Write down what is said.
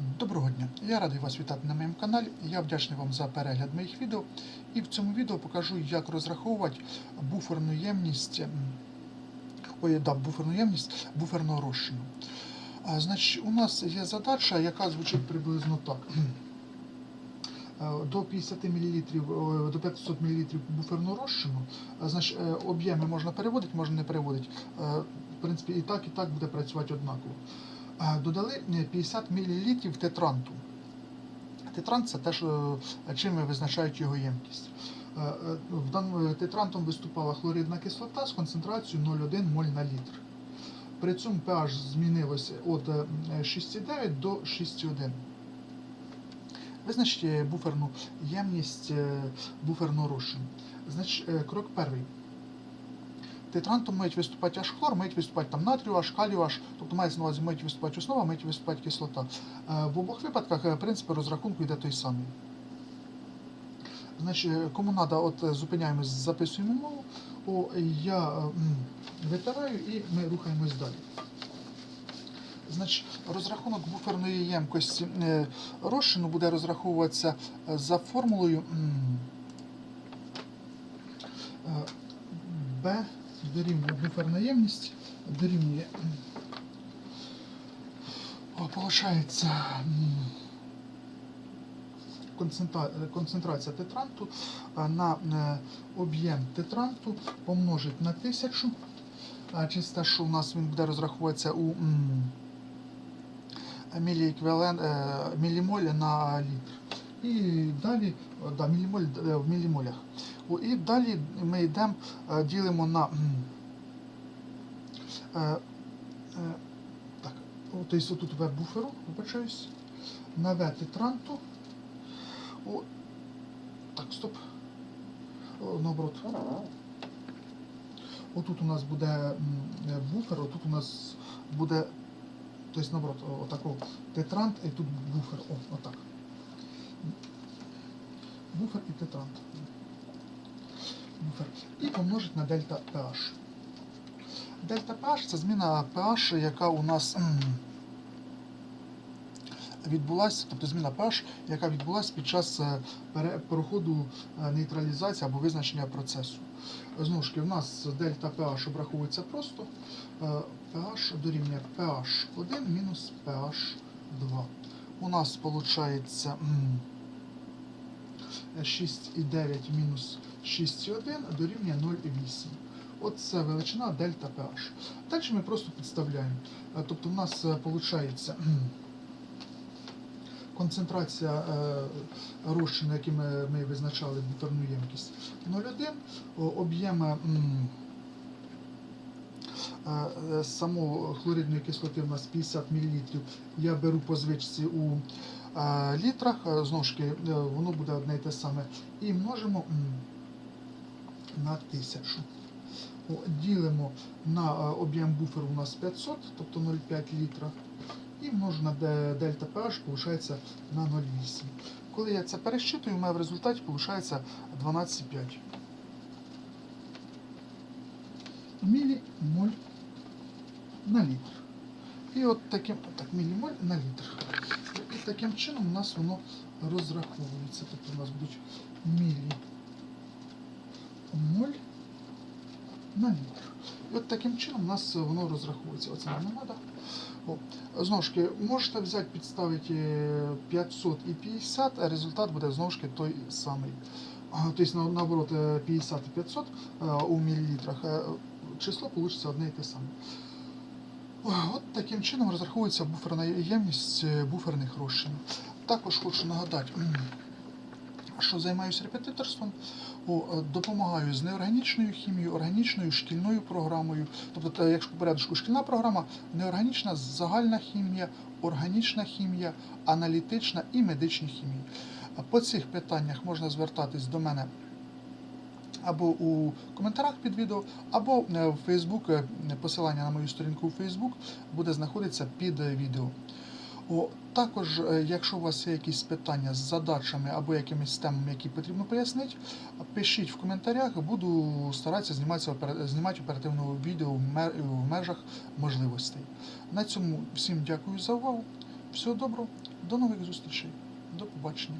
Доброго дня! Я радий вас вітати на моєму каналі. Я вдячний вам за перегляд моїх відео. І в цьому відео покажу, як розраховувати буферну ємність, ой, да, буферну ємність буферного розчину. А, значить, у нас є задача, яка звучить приблизно так. Е, До 50 мл, до 500 мл буферного розчину, значить, е, об'єми можна переводити, можна не переводити. Е, В принципі, і так, і так буде працювати однаково. Е, Додали е, 50 мл тетранту. Тетрант це те, е, чим визначають його ємкість. Е, е, тетрантом виступала хлоридна кислота з концентрацією 0,1 моль на літр. При цьому pH змінилося від е, 6,9 до 6,1. Визначте е, буферну ємність е, буферного розчину. Значить, е, крок перший. Тетрантом мають виступати аж хлор, мають виступати там натрію, аж калію, аж, тобто мається на увазі мають виступати основа, мають виступати кислота. Е, В обох випадках е, принцип розрахунку йде той самий. Значить, е, кому треба, от зупиняємось, записуємо мову. О, я витираю і ми рухаємось далі. Значить, розрахунок буферної ємкості розчину буде розраховуватися за формулою B дорівнює буферна ємність, дорівнює. получається концентрація тетранту на е, об'єм тетранту помножить на 1000. А через те, що у нас він буде розраховуватися у м, міліеквівалент, е, на літр. І далі о, да, мілімоль в мілімолях. О, І далі ми йдемо, е, ділимо на. е, е, Так, тобто тут В буферу, вибачаюсь, на В тетранту. Так, стоп. О, наоборот. Отут у нас буде буфер, отут у нас буде, тобто наоборот, отако тетрант, і тут буфер. О, отак. Буфер і тетрант. І помножить на дельта pH. Дельта pH це зміна pH, яка у нас відбулася, тобто зміна pH, яка відбулася під час е, переходу е, нейтралізації або визначення процесу. Знову ж таки, в нас дельта pH обраховується просто. Е, pH дорівнює pH 1 мінус pH 2. У нас виходить 6,9 мінус 6,1 дорівнює 0,8. От це величина дельта pH. Далі ми просто підставляємо. Е, Тобто в нас виходить концентрація е, розчину, який ми, визначали буферну ємкість 0,1, об'єм е, е, самого хлоридної кислоти у нас 50 мл. Я беру по звичці у е, літрах, е, знову ж таки, е, воно буде одне і те саме. І множимо на 1000. Ділимо на е, об'єм буферу у нас 500, тобто 0,5 літра. І множу на дельта pH, виходить на 0,8. Коли я це пересчитую, у мене в результаті виходить 12,5 мілімоль на літр. І от таким, так, мілімоль на літр. Таким чином у нас воно розраховується. Тобто у нас будуть мілімоль на літр. І от таким чином у нас воно розраховується. Оце нам Знову ж таки, можете взяти, підставити е, 500 і 50, а результат буде знову ж таки той самий. Тобто, наоборот, е, 50 і 500 е, у мілілітрах, е, число вийде одне і те саме. От таким чином розраховується буферна ємність е, буферних розчинів. Також хочу нагадати, що займаюся репетиторством, е, допомагаю з неорганічною хімією, органічною шкільною програмою. Тобто, якщо по порядку шкільна програма, неорганічна загальна хімія, органічна хімія, аналітична і медична хімія. По цих питаннях можна звертатись до мене або у коментарях під відео, або е, в Facebook, е, посилання на мою сторінку у Facebook буде знаходитися під е, відео. О, також, якщо у вас є якісь питання з задачами або якимись темами, які потрібно пояснити, пишіть в коментарях, буду старатися зніматися, опера- знімати оперативне відео в межах можливостей. На цьому всім дякую за увагу. Всього доброго До нових зустрічей. До побачення.